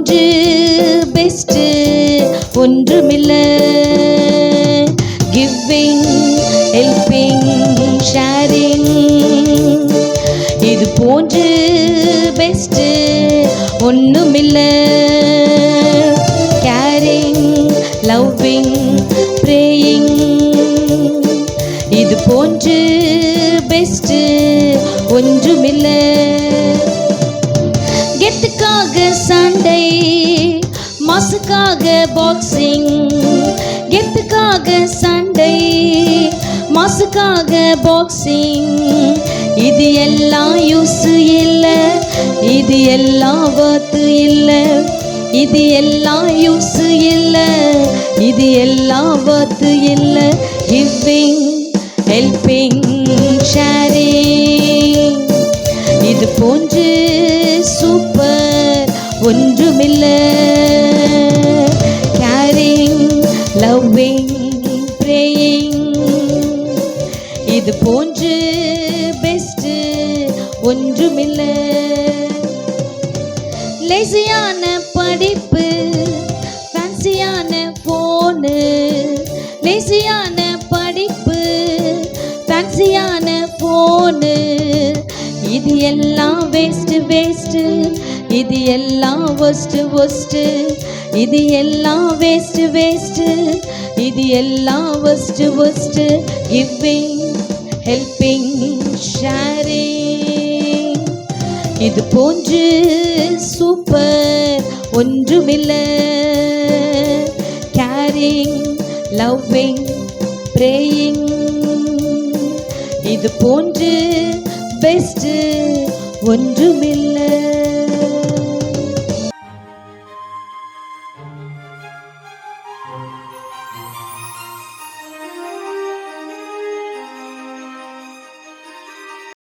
ஒன்று பெஸ்ட்டு ஒன்றுமில்ல. Giving helping sharing இது போன்று பெஸ்ட்டு ஒன்றுமில்ல. கேரிங் லவ்விங் ப்ரேயிங் இது போன்று பெஸ்ட்டு ஒன்றுமில்லை. கெத்துக்காக சண்டை மாசுக்காக பாக்ஸிங் கெத்துக்காக சண்டை மாசுக்காக பாக்ஸிங் இது எல்லாம் யூஸ் இல்லை இது எல்லாம் வத்து இல்லை. இது எல்லாம் யூஸ் இல்லை இது எல்லாம் வத்து இல்லை. கிவிங் ஹெல்பிங் ஷேரிங் இது போன்று சூப்பர். ஒன்றுமில்ல. கேரிங் லவ்விங் ப்ரேயிங் இது போன்று பெஸ்ட்டு ஒன்றுமில்லை. லேசியான படிப்பு ஃபேன்சியான ஃபோனு லேசியான படிப்பு ஃபேன்சியான ஃபோனு இது எல்லாம் வேஸ்ட்டு இது எல்லாம் ஒஸ்ட்டு ஒஸ்ட்டு இது எல்லாம் வேஸ்ட்டு வேஸ்ட்டு இது எல்லாம் ஒஸ்ட்டு ஒஸ்ட்டு கிவிங் ஹெல்பிங் ஷேரிங் இது போன்று சூப்பர் ஒன்றுமில்லை. கேரிங் லவ்விங் ப்ரேயிங் இது போன்று பெஸ்ட்டு ஒன்றுமில்லை.